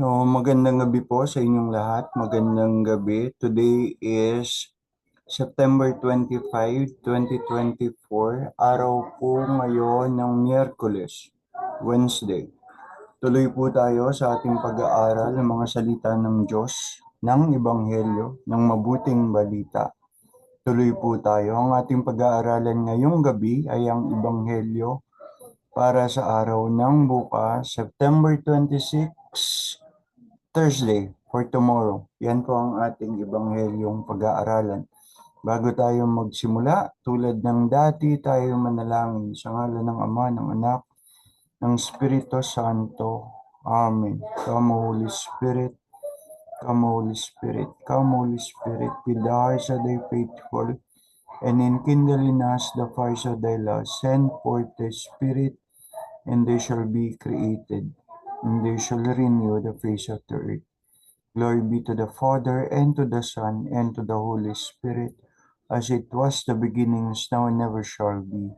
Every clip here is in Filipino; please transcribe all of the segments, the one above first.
No, magandang gabi po sa inyong lahat. Magandang gabi. Today is September 25, 2024. Araw po ngayon ng Miyerkules, Wednesday. Tuloy po tayo sa ating pag-aaral ng mga salita ng Diyos ng Ebanghelyo ng mabuting balita. Tuloy po tayo. Ang ating pag-aaralan ngayong gabi ay ang Ebanghelyo para sa araw ng bukas, September 26, Thursday for tomorrow. Yan po ang ating Ebanghelyong pag-aaralan. Bago tayo magsimula, tulad ng dati, tayo manalangin sa ngalan ng Ama, ng Anak, ng Espiritu Santo. Amen. Come, Holy Spirit. Come, Holy Spirit. Come, Holy Spirit. With the hearts of thy faithful, and enkindle in us the fires of thy love. Send forth the Spirit, and they shall be created, and they shall renew the face of the earth. Glory be to the Father, and to the Son, and to the Holy Spirit, as it was the beginning, is now, and never shall be,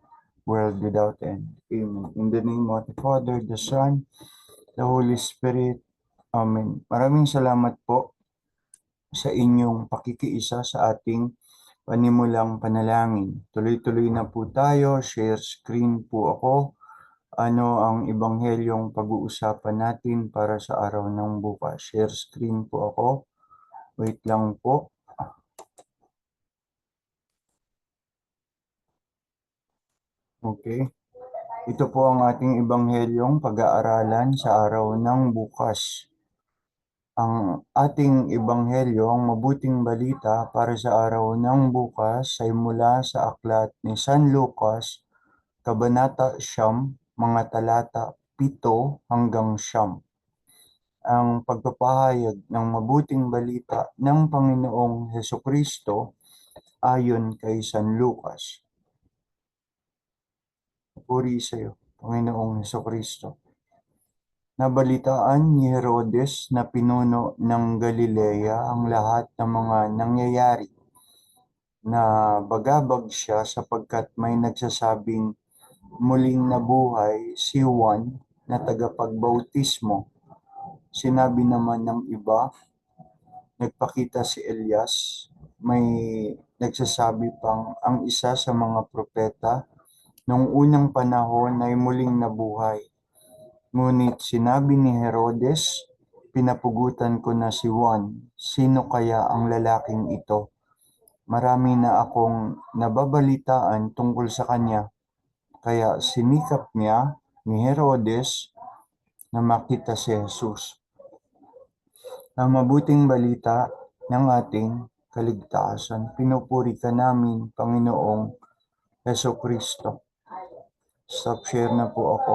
world without end. Amen. In the name of the Father, the Son, the Holy Spirit. Amen. Maraming salamat po sa inyong pakikiisa sa ating panimulang panalangin. Tuloy-tuloy na po tayo. Share screen po ako. Ano ang ebanghelyong pag-uusapan natin para sa araw ng bukas? Share screen po ako. Wait lang po. Okay. Ito po ang ating ebanghelyong pag-aaralan sa araw ng bukas. Ang ating ebanghelyo, ang mabuting balita para sa araw ng bukas ay mula sa aklat ni San Lucas, Kabanata Siyam, mga talata 7 hanggang Siyam. Ang pagpapahayag ng mabuting balita ng Panginoong Heso Kristo ayon kay San Lucas. Puri sa iyo, Panginoong Heso Kristo. Nabalitaan ni Herodes na pinuno ng Galilea ang lahat ng mga nangyayari na bagabag siya sapagkat may nagsasabing muling nabuhay si Juan na tagapagbautismo. Sinabi naman ng iba, nagpakita si Elias, may nagsasabi pang ang isa sa mga propeta Noong unang panahon ay muling nabuhay. Ngunit sinabi ni Herodes, pinapugutan ko na si Juan, sino kaya ang lalaking ito? Marami na akong nababalitaan tungkol sa kanya, kaya sinikap niya ni Herodes na makita si Jesus. Ang mabuting balita ng ating kaligtasan, pinupuri ka namin, Panginoong Heso Kristo. Stop share na po ako.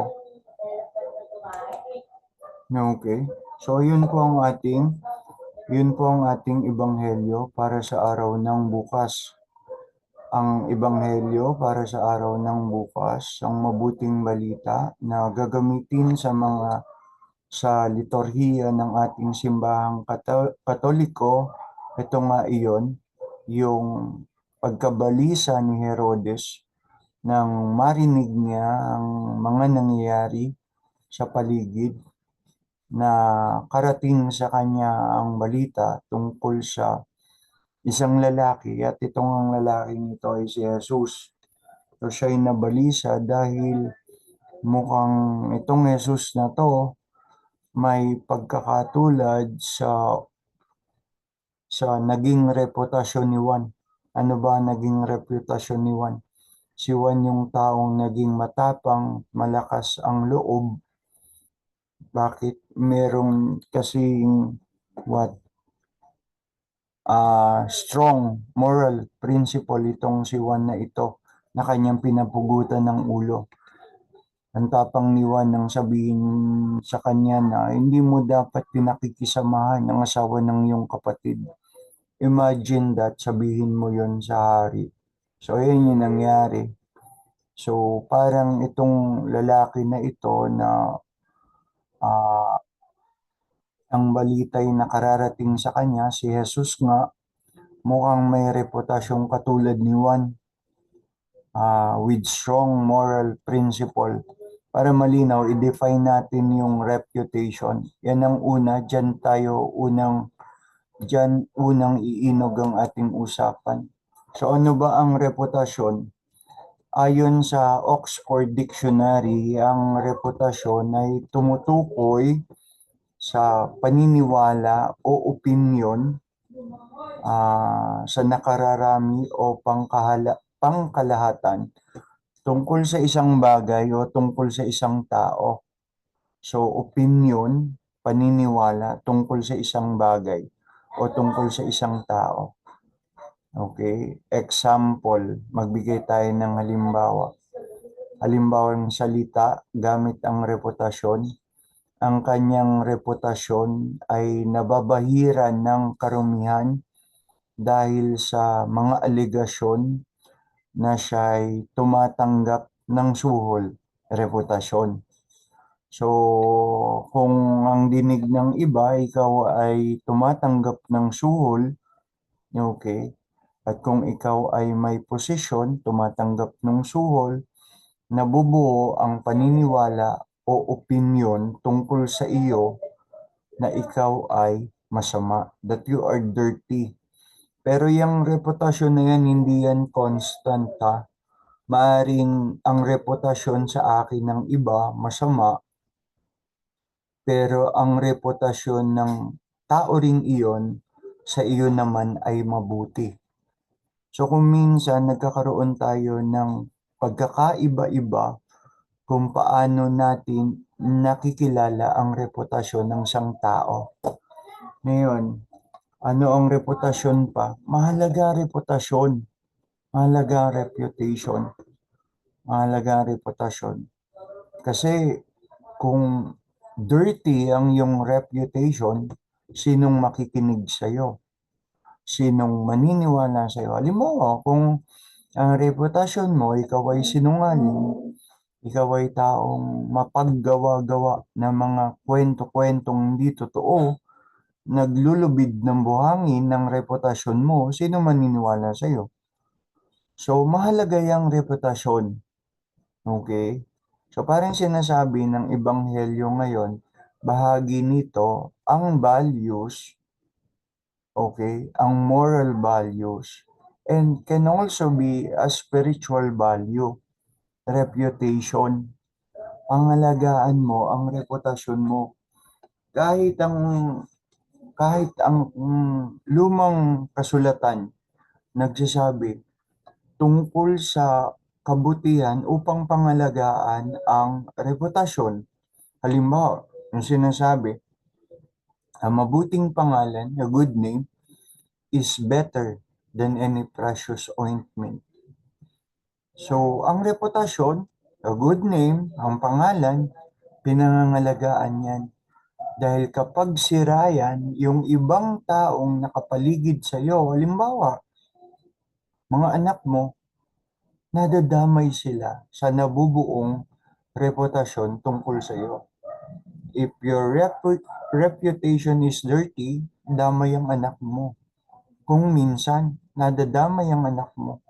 Okay. So, yun po ang ating yun po ang ating ebanghelyo para sa araw ng bukas. Ang ebanghelyo para sa araw ng bukas, ang mabuting balita na gagamitin sa mga sa liturhiya ng ating simbahang katoliko, ito nga iyon, yung pagkabalisa ni Herodes nang marinig niya ang mga nangyayari sa paligid na karating sa kanya ang balita tungkol sa isang lalaki at itong ang lalaking ito ay si Jesus. So siya ay nabalisa dahil mukhang itong Jesus na to may pagkakatulad sa sa naging reputasyon ni Juan. Ano ba naging reputasyon ni Juan? Si Juan yung taong naging matapang, malakas ang loob. Bakit? Merong kasing what? Uh, strong moral principle itong si Juan na ito na kanyang pinapugutan ng ulo. Ang tapang ni Juan nang sabihin sa kanya na hindi mo dapat pinakikisamahan ng asawa ng iyong kapatid. Imagine that, sabihin mo yon sa hari. So, yun yung nangyari. So, parang itong lalaki na ito na uh, ang balitay nakararating sa kanya, si Jesus nga, mukhang may reputasyong katulad ni Juan uh, with strong moral principle. para malinaw, i-define natin yung reputation. Yan ang una, dyan tayo unang, dyan unang iinog ang ating usapan. So ano ba ang reputasyon? Ayon sa Oxford Dictionary, ang reputasyon ay tumutukoy sa paniniwala o opinion ah, sa nakararami o pangkahala, pangkalahatan tungkol sa isang bagay o tungkol sa isang tao. So, opinion, paniniwala tungkol sa isang bagay o tungkol sa isang tao. Okay? Example, magbigay tayo ng halimbawa. Halimbawa ng salita gamit ang reputasyon. Ang kanyang reputasyon ay nababahiran ng karumihan dahil sa mga aligasyon na siya ay tumatanggap ng suhol, reputasyon. So, kung ang dinig ng iba, ikaw ay tumatanggap ng suhol, okay, at kung ikaw ay may posisyon, tumatanggap ng suhol, nabubuo ang paniniwala o opinion tungkol sa iyo na ikaw ay masama, that you are dirty. Pero yung reputasyon na yan, hindi yan constant ha. Maaring ang reputasyon sa akin ng iba masama, pero ang reputasyon ng tao ring iyon sa iyo naman ay mabuti. So kung minsan nagkakaroon tayo ng pagkakaiba-iba kung paano natin nakikilala ang reputasyon ng isang tao. Ngayon, ano ang reputasyon pa? Mahalaga reputasyon. Mahalaga reputation. Mahalaga reputasyon. Kasi kung dirty ang yung reputation, sinong makikinig sa'yo? Sinong maniniwala sa'yo? Halimbawa, kung ang reputasyon mo, ikaw ay sinungaling, ikaw ay taong mapaggawa-gawa ng mga kwento-kwentong hindi totoo, naglulubid ng buhangin ng reputasyon mo, sino maniniwala sa'yo? So, mahalaga yung reputasyon. Okay? So, parang sinasabi ng Ebanghelyo ngayon, bahagi nito ang values, okay, ang moral values, and can also be a spiritual value, reputation. Pangalagaan mo ang reputasyon mo. Kahit ang kahit ang mm, lumang kasulatan nagsasabi tungkol sa kabutihan upang pangalagaan ang reputasyon. Halimbawa, yung sinasabi, ang mabuting pangalan, a good name, is better than any precious ointment. So, ang reputasyon, a good name, ang pangalan, pinangangalagaan yan. Dahil kapag sira yan, yung ibang taong nakapaligid sa iyo, halimbawa, mga anak mo, nadadamay sila sa nabubuong reputasyon tungkol sa iyo. If your repu- reputation is dirty, damay ang anak mo. Kung minsan, nadadamay ang anak mo,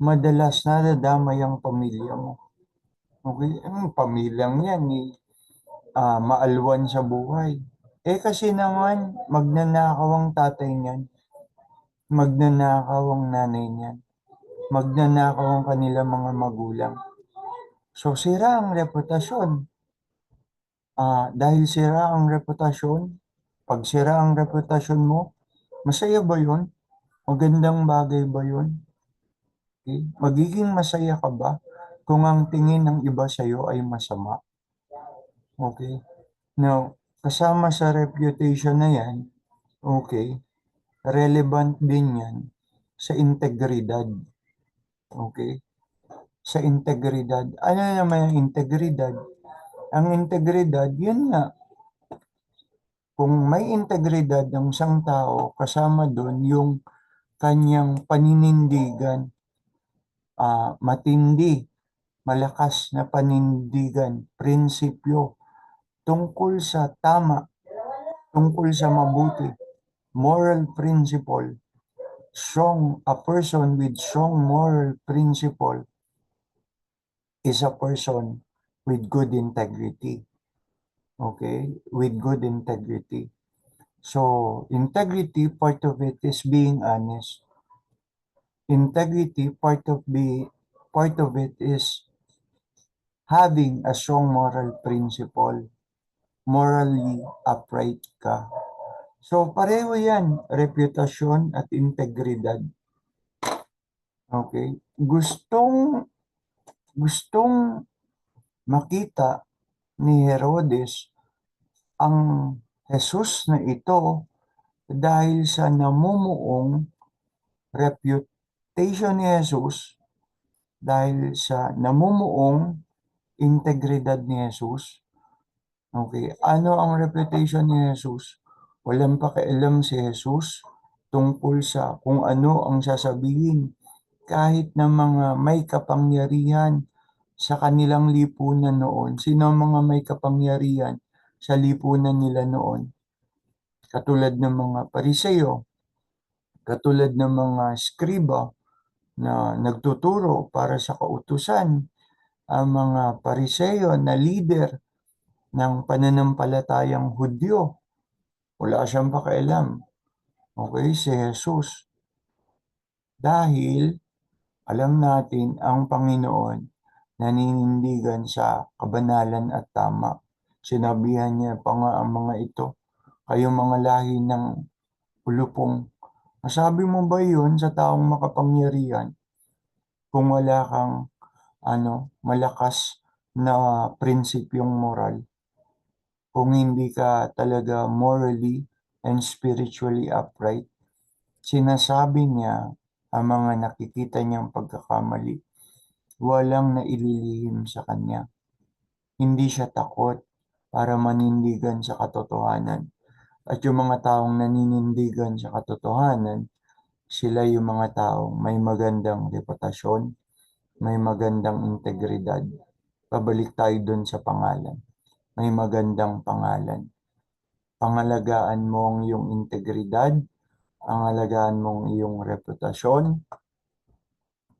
madalas nadadamay ang pamilya mo. Okay, ang pamilyang yan, eh, ah, maalwan sa buhay. Eh kasi naman, magnanakaw ang tatay niyan, magnanakaw ang nanay niyan, magnanakaw ang kanilang mga magulang. So sira ang reputasyon. Ah, dahil sira ang reputasyon, pag sira ang reputasyon mo, masaya ba yun? Magandang bagay ba yun? Okay? Magiging masaya ka ba kung ang tingin ng iba sa'yo ay masama? Okay? Now, kasama sa reputation na yan, okay, relevant din yan sa integridad. Okay? Sa integridad. Ano naman yung integridad? Ang integridad, yun nga. Kung may integridad ng isang tao, kasama doon yung kanyang paninindigan, ah, matindi, malakas na panindigan, prinsipyo, tungkol sa tama, tungkol sa mabuti, moral principle, strong, a person with strong moral principle is a person with good integrity. Okay? With good integrity. So, integrity, part of it is being honest. Integrity, part of be part of it is having a strong moral principle. Morally upright ka. So, pareho yan, reputasyon at integridad. Okay? Gustong gustong makita ni Herodes ang Jesus na ito dahil sa namumuong reputation ni Jesus dahil sa namumuong integridad ni Jesus. Okay, ano ang reputation ni Jesus? Walang pakialam si Jesus tungkol sa kung ano ang sasabihin kahit na mga may kapangyarihan sa kanilang lipunan noon. Sino ang mga may kapangyarihan sa lipunan nila noon? Katulad ng mga pariseo, katulad ng mga skriba na nagtuturo para sa kautusan, ang mga pariseo na leader ng pananampalatayang Hudyo. Wala siyang pakialam. Okay, si Jesus. Dahil alam natin ang Panginoon naninindigan sa kabanalan at tama. Sinabihan niya pa nga ang mga ito, kayo mga lahi ng ulupong. Masabi mo ba yun sa taong makapangyarihan kung wala kang ano, malakas na prinsipyong moral? Kung hindi ka talaga morally and spiritually upright, sinasabi niya ang mga nakikita niyang pagkakamali walang naililihim sa kanya. Hindi siya takot para manindigan sa katotohanan. At yung mga taong naninindigan sa katotohanan, sila yung mga taong may magandang reputasyon, may magandang integridad. Pabalik tayo dun sa pangalan. May magandang pangalan. Pangalagaan mo ang iyong integridad, pangalagaan mo ang iyong reputasyon,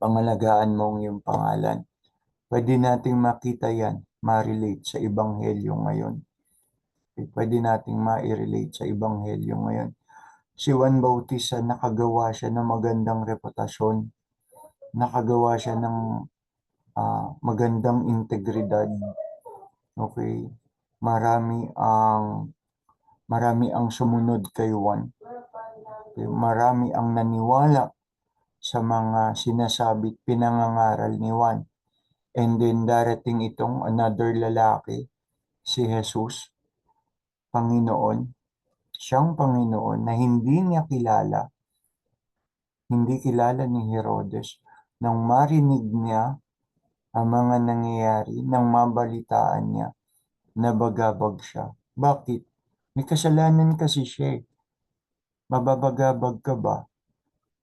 pangalagaan mo ang iyong pangalan. Pwede nating makita yan, ma-relate sa Ebanghelyo ngayon. Pwede nating ma-relate sa Ebanghelyo ngayon. Si Juan Bautista, nakagawa siya ng magandang reputasyon. Nakagawa siya ng ah, magandang integridad. Okay? Marami ang marami ang sumunod kay Juan. Okay? Marami ang naniwala sa mga sinasabi pinangangaral ni Juan. And then darating itong another lalaki, si Jesus, Panginoon, siyang Panginoon na hindi niya kilala, hindi kilala ni Herodes, nang marinig niya ang mga nangyayari, nang mabalitaan niya, nabagabag siya. Bakit? May kasalanan kasi siya eh. Mababagabag ka ba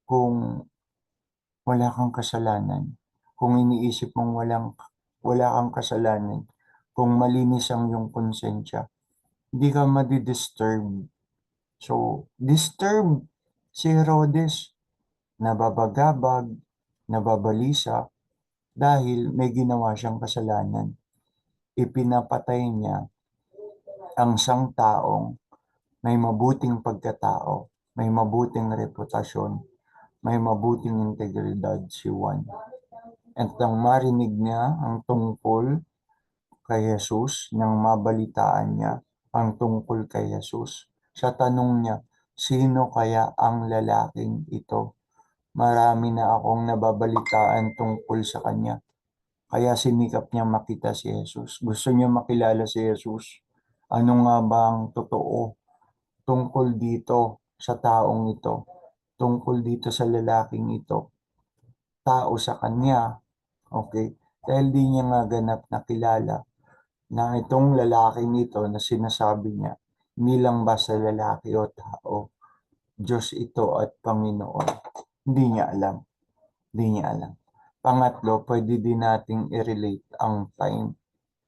kung wala kang kasalanan. Kung iniisip mong walang, wala kang kasalanan, kung malinis ang iyong konsensya, hindi ka madidisturb. So, disturb si Herodes, nababagabag, nababalisa, dahil may ginawa siyang kasalanan. Ipinapatay niya ang sang taong may mabuting pagkatao, may mabuting reputasyon, may mabuting integridad si Juan. At nang marinig niya ang tungkol kay Jesus, nang mabalitaan niya ang tungkol kay Jesus, sa tanong niya, sino kaya ang lalaking ito? Marami na akong nababalitaan tungkol sa kanya. Kaya sinikap niya makita si Jesus. Gusto niya makilala si Jesus. Ano nga ba ang totoo tungkol dito sa taong ito? tungkol dito sa lalaking ito. Tao sa kanya, okay? Dahil di niya nga ganap na kilala na itong lalaking ito na sinasabi niya, hindi lang basta lalaki o tao, Diyos ito at Panginoon. Hindi niya alam. Hindi niya alam. Pangatlo, pwede din nating i-relate ang time,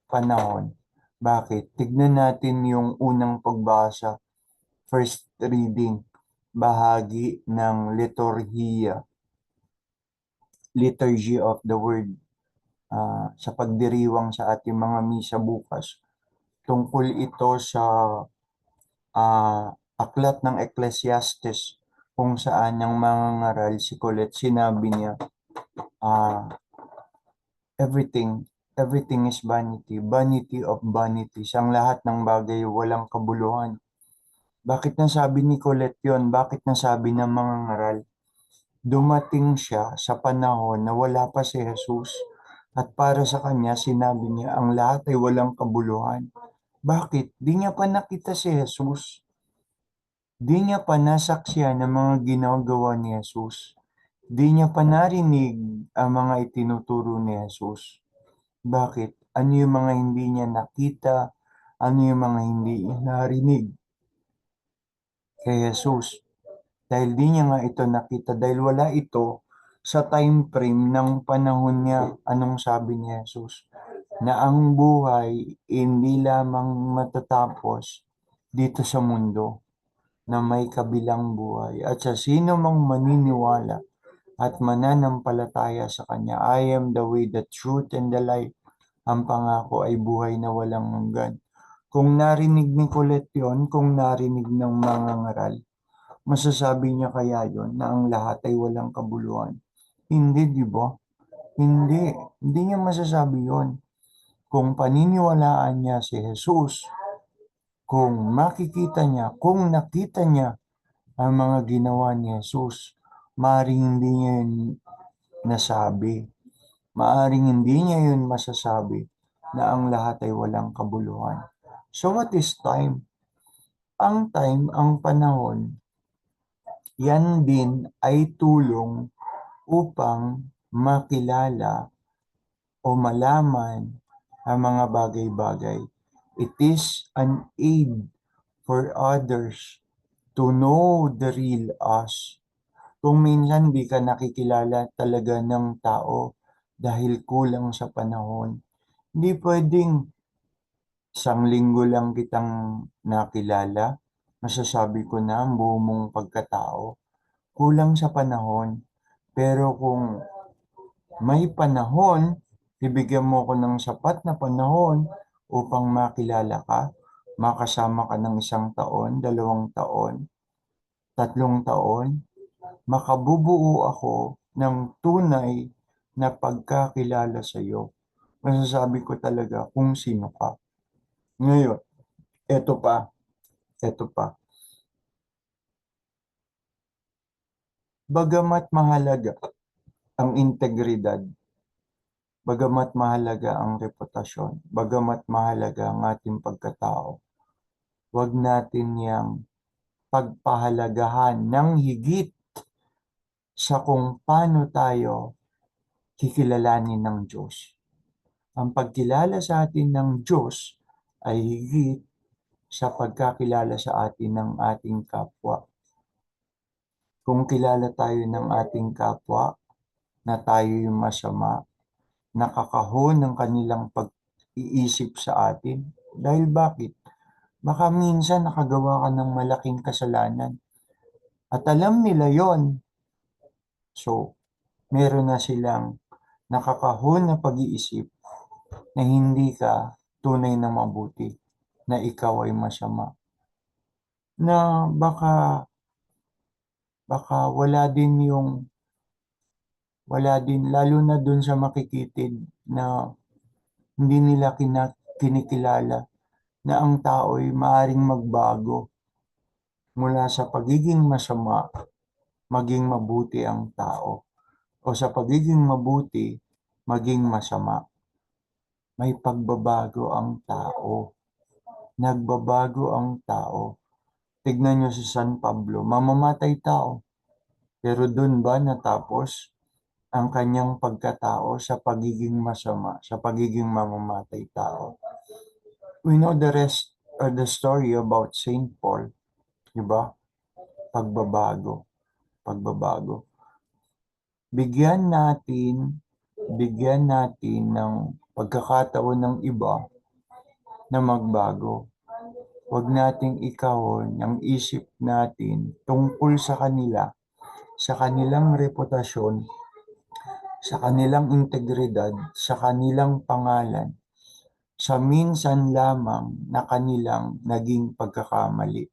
panahon. Bakit? Tignan natin yung unang pagbasa, first reading bahagi ng liturhiya, liturgy of the word. Ah, sa pagdiriwang sa ating mga misa bukas. Tungkol ito sa ah, aklat ng Ecclesiastes kung saan ang mga ngaral si Colette. Sinabi niya ah, everything everything is vanity vanity of vanities ang lahat ng bagay walang kabuluhan. Bakit nasabi ni Colette yon bakit nasabi ng mga ngaral dumating siya sa panahon na wala pa si Jesus at para sa kanya sinabi niya ang lahat ay walang kabuluhan bakit di niya pa nakita si Jesus Di niya pa nasaksiyan ang mga ginagawa ni Jesus. Di niya pa narinig ang mga itinuturo ni Jesus. Bakit? Ano yung mga hindi niya nakita? Ano yung mga hindi narinig kay Jesus? Dahil di niya nga ito nakita, dahil wala ito sa time frame ng panahon niya. Anong sabi ni Jesus? Na ang buhay hindi lamang matatapos dito sa mundo na may kabilang buhay at sa sino mang maniniwala at mananampalataya sa Kanya. I am the way, the truth, and the life. Ang pangako ay buhay na walang hanggan. Kung narinig ni Colette yun, kung narinig ng mga ngaral, masasabi niya kaya yon na ang lahat ay walang kabuluhan. Hindi, di ba? Hindi. Hindi niya masasabi yon. Kung paniniwalaan niya si Jesus, kung makikita niya, kung nakita niya ang mga ginawa ni Jesus, maaaring hindi niya yun nasabi. Maaring hindi niya yun masasabi na ang lahat ay walang kabuluhan. So what is time? Ang time, ang panahon, yan din ay tulong upang makilala o malaman ang mga bagay-bagay It is an aid for others to know the real us. Kung minsan di ka nakikilala talaga ng tao dahil kulang sa panahon, hindi pwedeng isang linggo lang kitang nakilala, masasabi ko na ang buo mong pagkatao. Kulang sa panahon. Pero kung may panahon, bibigyan mo ko ng sapat na panahon upang makilala ka, makasama ka ng isang taon, dalawang taon, tatlong taon, makabubuo ako ng tunay na pagkakilala sa iyo. Masasabi ko talaga kung sino ka. Ngayon, eto pa, eto pa. Bagamat mahalaga ang integridad Bagamat mahalaga ang reputasyon, bagamat mahalaga ang ating pagkatao, huwag natin yang pagpahalagahan ng higit sa kung paano tayo kikilalanin ng Diyos. Ang pagkilala sa atin ng Diyos ay higit sa pagkakilala sa atin ng ating kapwa. Kung kilala tayo ng ating kapwa na tayo yung masama, nakakahon ng kanilang pag-iisip sa atin. Dahil bakit? Baka minsan nakagawa ka ng malaking kasalanan. At alam nila yon. So, meron na silang nakakahon na pag-iisip na hindi ka tunay na mabuti, na ikaw ay masama. Na baka baka wala din yung wala din, lalo na dun sa makikitid na hindi nila kina, kinikilala na ang tao ay maaring magbago mula sa pagiging masama, maging mabuti ang tao. O sa pagiging mabuti, maging masama. May pagbabago ang tao. Nagbabago ang tao. Tignan nyo si San Pablo, mamamatay tao. Pero dun ba natapos ang kanyang pagkatao sa pagiging masama, sa pagiging mamamatay tao. We know the rest or the story about Saint Paul, di ba? Pagbabago, pagbabago. Bigyan natin, bigyan natin ng pagkakataon ng iba na magbago. Huwag nating ikawon ang isip natin tungkol sa kanila, sa kanilang reputasyon, sa kanilang integridad, sa kanilang pangalan, sa minsan lamang na kanilang naging pagkakamali.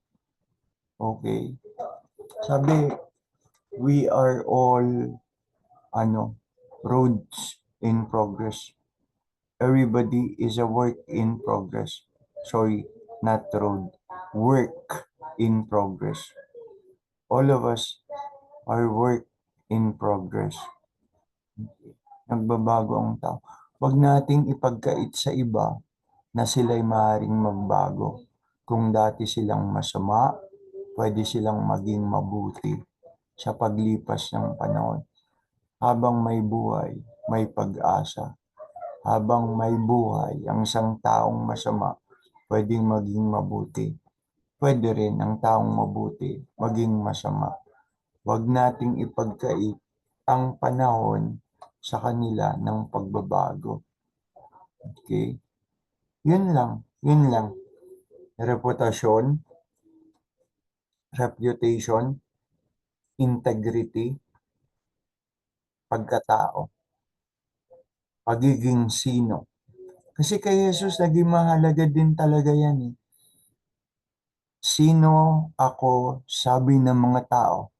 Okay? Sabi, we are all ano, roads in progress. Everybody is a work in progress. Sorry, not road. Work in progress. All of us are work in progress. Nagbabago ang tao. Huwag nating ipagkait sa iba na sila'y maaaring magbago. Kung dati silang masama, pwede silang maging mabuti sa paglipas ng panahon. Habang may buhay, may pag-asa. Habang may buhay, ang isang taong masama, pwedeng maging mabuti. Pwede rin ang taong mabuti maging masama. Huwag nating ipagkait ang panahon sa kanila ng pagbabago. Okay? Yun lang, yun lang. Reputasyon, reputation, integrity, pagkatao, pagiging sino. Kasi kay Jesus, naging mahalaga din talaga yan eh. Sino ako, sabi ng mga tao.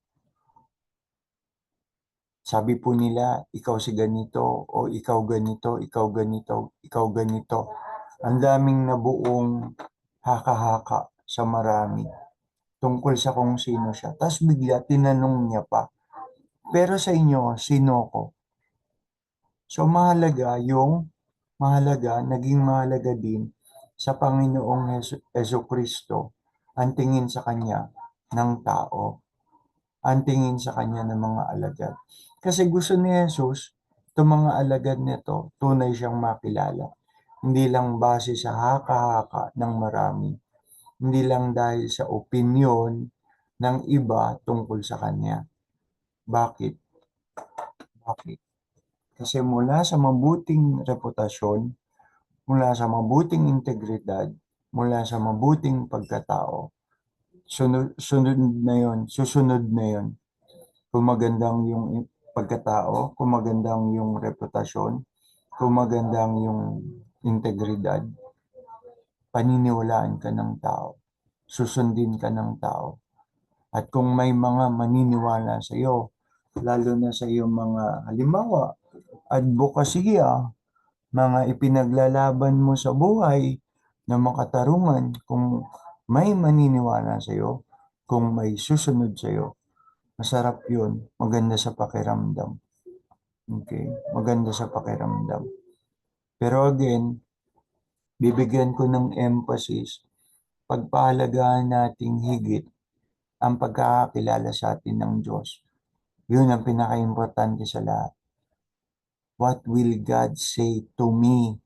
Sabi po nila, ikaw si ganito, o ikaw ganito, ikaw ganito, ikaw ganito. Ang daming nabuong haka-haka sa marami tungkol sa kung sino siya. Tapos bigla tinanong niya pa, pero sa inyo, sino ko? So mahalaga yung, mahalaga, naging mahalaga din sa Panginoong Heso, Kristo ang tingin sa Kanya ng tao, ang tingin sa Kanya ng mga alagad. Kasi gusto ni Jesus, itong mga alagad nito, tunay siyang makilala. Hindi lang base sa haka-haka ng marami. Hindi lang dahil sa opinion ng iba tungkol sa Kanya. Bakit? Bakit? Kasi mula sa mabuting reputasyon, mula sa mabuting integridad, mula sa mabuting pagkatao, sunod, sunod na yon, susunod na yon. Kung magandang yung pagkatao, kung magandang yung reputasyon, kung magandang yung integridad, paniniwalaan ka ng tao, susundin ka ng tao. At kung may mga maniniwala sa iyo, lalo na sa iyong mga halimbawa, advokasya, mga ipinaglalaban mo sa buhay na makatarungan, kung may maniniwala sa iyo, kung may susunod sa iyo, Masarap yun. Maganda sa pakiramdam. Okay? Maganda sa pakiramdam. Pero again, bibigyan ko ng emphasis, pagpahalagaan nating higit ang pagkakakilala sa atin ng Diyos. Yun ang pinaka-importante sa lahat. What will God say to me?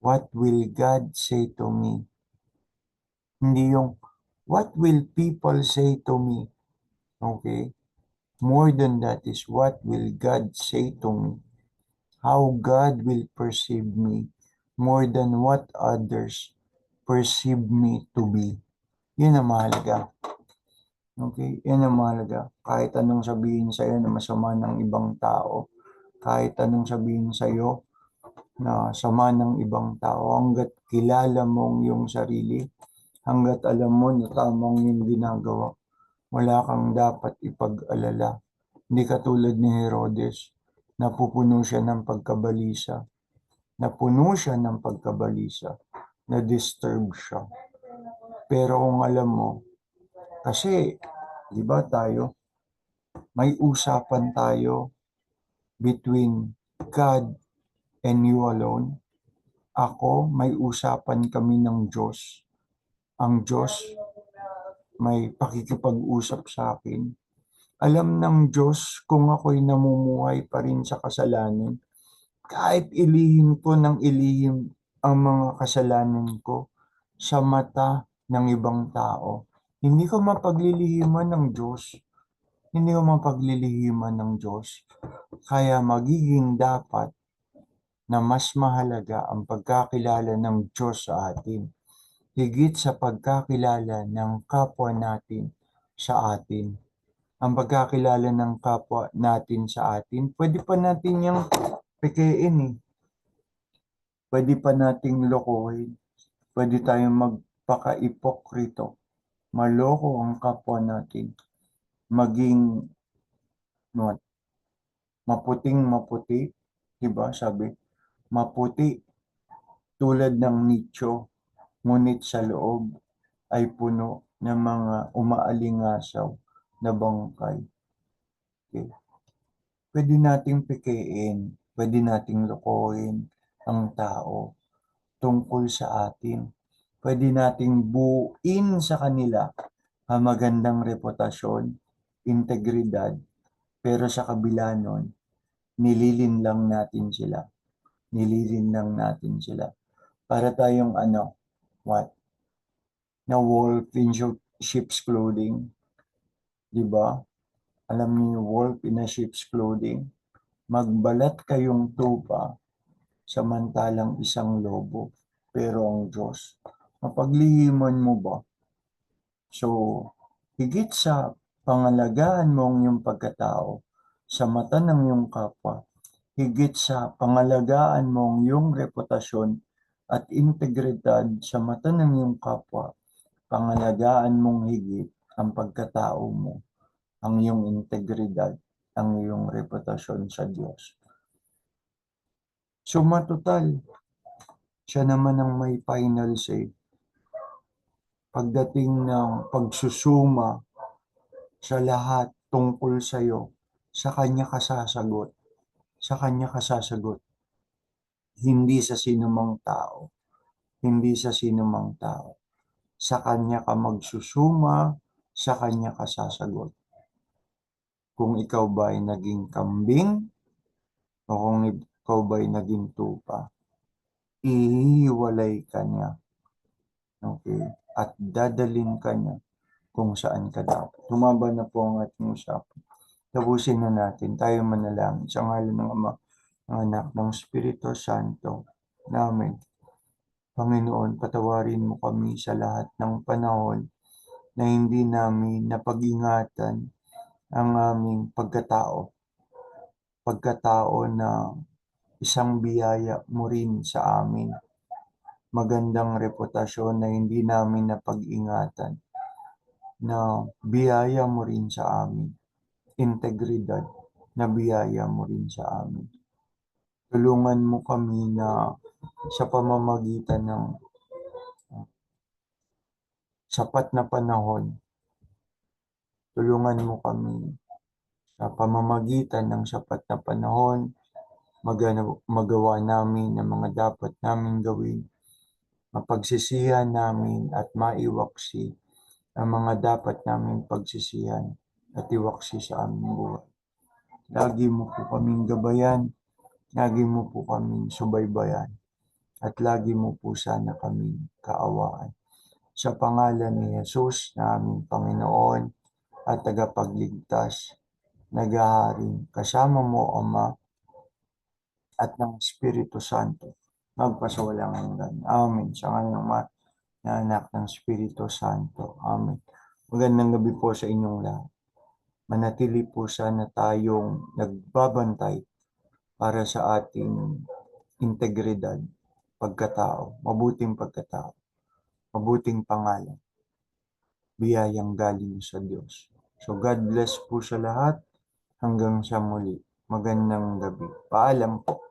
What will God say to me? Hindi yung, what will people say to me? Okay? More than that is what will God say to me? How God will perceive me more than what others perceive me to be. Yun ang mahalaga. Okay? Yun ang mahalaga. Kahit anong sabihin sa'yo na masama ng ibang tao, kahit anong sabihin sa'yo na sama ng ibang tao, hanggat kilala mong yung sarili, hanggat alam mo na tamang yung ginagawa, wala kang dapat ipag-alala. Hindi katulad ni Herodes, napupuno siya ng pagkabalisa. Napuno siya ng pagkabalisa. Na-disturb siya. Pero kung alam mo, kasi, di ba tayo, may usapan tayo between God and you alone. Ako, may usapan kami ng Diyos. Ang Diyos, may pakikipag-usap sa akin. Alam ng Diyos kung ako'y namumuhay pa rin sa kasalanan. Kahit ilihim ko ng ilihim ang mga kasalanan ko sa mata ng ibang tao, hindi ko mapaglilihiman ng Diyos. Hindi ko mapaglilihiman ng Diyos. Kaya magiging dapat na mas mahalaga ang pagkakilala ng Diyos sa atin higit sa pagkakilala ng kapwa natin sa atin. ang pagkakilala ng kapwa natin sa atin, pwede pa natin yung pekein eh. Pwede pa nating lokohin. Pwede tayong magpaka-ipokrito. Maloko ang kapwa natin. Maging what? maputing maputi, 'di ba? Sabi, maputi tulad ng nicho, ngunit sa loob ay puno ng mga umaalingasaw na bangkay. Okay. Pwede nating pikein, pwede nating lokohin ang tao tungkol sa atin. Pwede nating buuin sa kanila ang magandang reputasyon, integridad, pero sa kabila nun, nililin lang natin sila. Nililin lang natin sila. Para tayong ano, what? Na wolf in sheep's clothing. Di ba? Alam niyo, wolf in a sheep's clothing. Magbalat kayong tupa, samantalang isang lobo. Pero ang Diyos, mapaglihiman mo ba? So, higit sa pangalagaan mo ang iyong pagkatao sa mata ng iyong kapwa, higit sa pangalagaan mo ang iyong reputasyon at integridad sa mata ng iyong kapwa, pangalagaan mong higit ang pagkatao mo, ang iyong integridad, ang iyong reputasyon sa Diyos. So matutal, siya naman ang may final say. Pagdating ng pagsusuma sa lahat tungkol sa iyo, sa kanya ka sasagot. Sa kanya ka sasagot. Hindi sa sinumang tao. Hindi sa sinumang tao. Sa kanya ka magsusuma, sa kanya ka sasagot. Kung ikaw ba ay naging kambing, o kung ikaw ba ay naging tupa, ihiwalay ka niya. Okay? At dadalin ka niya kung saan ka dapat. Tumaba na po ang ating usapan. Tapusin na natin. Tayo manalangin sa ngalan ng Ama, ng Anak, ng Espiritu Santo namin. Panginoon, patawarin mo kami sa lahat ng panahon na hindi namin napag-ingatan ang aming pagkatao. Pagkatao na isang biyaya mo rin sa amin. Magandang reputasyon na hindi namin napag-ingatan na biyaya mo rin sa amin. Integridad na biyaya mo rin sa amin. Tulungan mo kami na sa pamamagitan ng uh, sapat na panahon, tulungan mo kami sa pamamagitan ng sapat na panahon, magana- magawa namin ng mga dapat namin gawin, mapagsisihan namin at maiwaksi ang mga dapat namin pagsisihan at iwaksi sa aming buhay. Lagi mo po kaming gabayan, lagi mo po kaming subaybayan, at lagi mo po sana kaming kaawaan. Sa pangalan ni Jesus na aming Panginoon at tagapagligtas, naghaharing kasama mo, Ama, at ng Espiritu Santo, magpasawalang hanggan. Amen. Sa ngalan ng Ama, na anak ng Espiritu Santo. Amen. Magandang gabi po sa inyong lahat. Manatili po sana tayong nagbabantay para sa ating integridad, pagkatao, mabuting pagkatao, mabuting pangalan, biyayang galing sa Diyos. So God bless po sa lahat hanggang sa muli. Magandang gabi. Paalam po.